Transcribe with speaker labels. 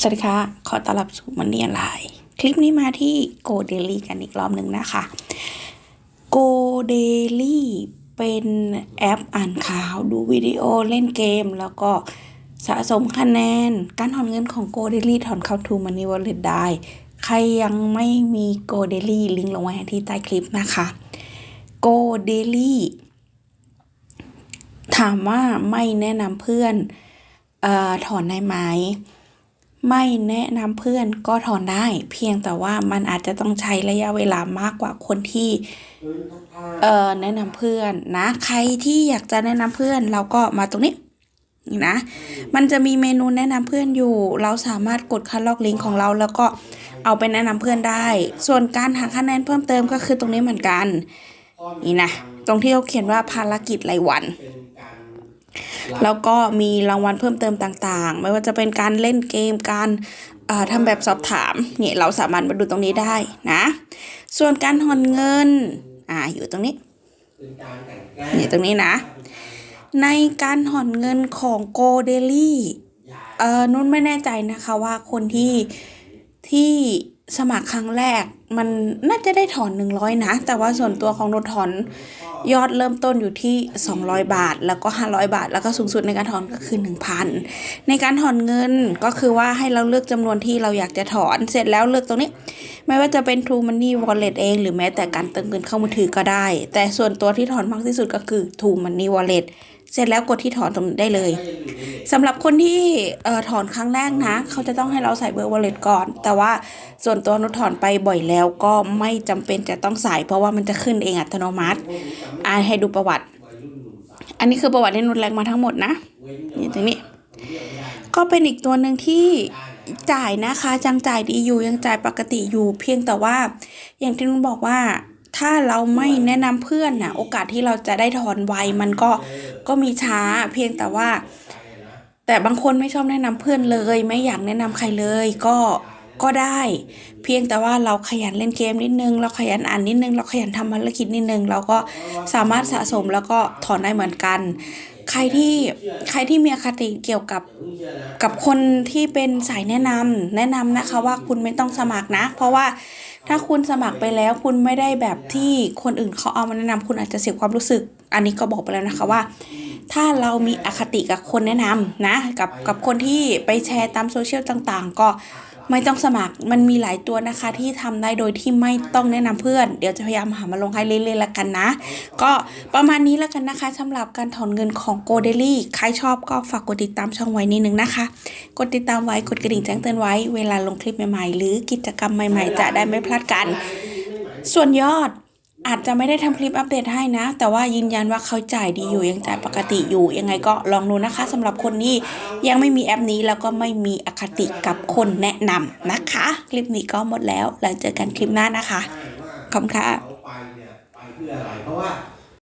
Speaker 1: สวัสดีค่ะ ขอต้อนรับสู่มันเนียนไลน์คลิปนี้มาที่ Go Daily กันอีกรอบหนึ่งนะคะ Go Daily เป็นแอปอ่านข่าวดูวิดีโอเล่นเกม แล้วก็สะสมคะแนน การถอนเงินของ Go Daily ถอนเข้า To Money Wallet ได้ ใครยังไม่มี Go Daily ลิงก์ลงไว้ที่ใต้คลิปนะคะ Go Daily ถามว่าไม่แนะนำเพื่อนออถอนได้ไหม ไม่แนะนำเพื่อนก็ถอนได้ เพียงแต่ว่ามันอาจจะต้องใช้ระยะเวลามากกว่าคนที่เอ่อแนะนำเพื่อนนะ ใครที่อยากจะแนะนำเพื่อนเราก็มาตรงนี้นี่นะ มันจะมีเมนูแนะนำเพื่อนอยู่ เราสามารถกดคัดลอกลิงก์ของเราแล้วก็เอาไปแนะนำเพื่อนได้ ส่วนการหาคะแนนเพิ่มเติมก็คือตรงนี้เหมือนกัน นี่นะ ตรงที่เขาเขียนว่าภารกิจรายวัน แล้วก็มีรางวัลเพิ่มเติมต่างๆ ไม่ว่าจะเป็นการเล่นเกมการทำแบบสอบถามเนี่ยเราสามารถมาดูตรงนี้ได้นะ ส่วนการถอนเงินอ่าอยู่ตรงนี้เนี่ยตรงนี้นะ ในการถอนเงินของ Go Daily เอ่อนุ่นไม่แน่ใจนะคะว่าคนที่ที่ สมัครครั้งแรกมันน่าจะได้ถอน 100 นะ แต่ว่าส่วนตัวของนุ่นถอนยอดเริ่มต้นอยู่ที่ 200 บาท แล้วก็ 500 บาท แล้วก็สูงสุดในการถอนก็คือ 1,000 ในการถอนเงินก็คือว่าให้เราเลือกจำนวนที่เราอยากจะถอนเสร็จแล้วเลือกตรงนี้ ไม่ว่าจะเป็น True Money Wallet เอง หรือแม้แต่การเติมเงินเข้ามือถือก็ได้ แต่ส่วนตัวที่ถอนมากที่สุดก็คือ True Money Wallet เสร็จแล้วกดที่ถอนตรงนี้ได้เลย สำหรับคนที่ถอนครั้งแรกนะ เขาจะต้องให้เราใส่เบอร์ wallet ก่อน แต่ว่าส่วนตัวนุถอนไปบ่อยแล้วก็ไม่จำเป็นจะต้องใส่ เพราะว่ามันจะขึ้นเองอัตโนมัติอ่านให้ดูประวัติ อันนี้คือประวัติที่นุแรงมาทั้งหมดนะนี่ตรงนี้ ก็เป็นอีกตัวหนึ่งที่จ่ายนะคะจังจ่ายดีอยู่ยังจ่ายปกติอยู่เพียงแต่ว่า อย่างที่นุชบอกว่าถ้าเราไม่แนะนำเพื่อนนะโอกาสที่เราจะได้ถอนไวมันก็ก็มีช้า เพียงแต่ว่า แต่บางคนไม่ชอบแนะนำเพื่อนเลย ไม่อยากแนะนำใครเลยก็ก็ได้ เพียงแต่ว่าเราขยันเล่นเกมนิดนึง เราขยันอ่านนิดนึง เราขยันทำภารกิจนิดนึง เราก็สามารถสะสมแล้วก็ถอนได้เหมือนกัน ใครที่ใครที่มีอคติเกี่ยวกับกับคนที่เป็นสายแนะนำแนะนำนะคะว่าคุณไม่ต้องสมัครนะ เพราะว่าถ้าคุณสมัครไปแล้วคุณไม่ได้แบบที่คนอื่นเขาเอามาแนะนำคุณอาจจะเสียความรู้สึก อันนี้ก็บอกไปแล้วนะคะว่า ถ้าเรามีอคติกับคนแนะนำนะ กับกับคนที่ไปแชร์ตามโซเชียลต่างๆ ก็ไม่ต้องสมัครมันมีหลายตัวนะคะที่ทำได้โดยที่ไม่ต้องแนะนำเพื่อน เดี๋ยวจะพยายามหามาลงให้เรื่อยๆแล้วกันนะ ก็ประมาณนี้แล้วกันนะคะสำหรับการถอนเงินของ g o d a i l y ใครชอบก็ฝากกดติดตามช่องไว้นิดนึงนะคะ กดติดตามไว้กดกระดิ่งแจ้งเตือนไว้เวลาลงคลิปใหม่ๆ หรือกิจกรรมใหม่ๆ จะได้ไม่พลาดกัน ส่วนยอด อาจจะไม่ได้ทำคลิปอัปเดตให้นะ แต่ว่ายืนยันว่าเขาจ่ายดีอยู่ยังจ่ายปกติอยู่ ยังไงก็ลองดูนะคะสำหรับคนที่ยังไม่มีแอปนี้แล้วก็ไม่มีอคติกับคนแนะนำนะคะ คลิปนี้ก็หมดแล้วแล้วเจอกันคลิปหน้านะคะขอบคุณค่ะ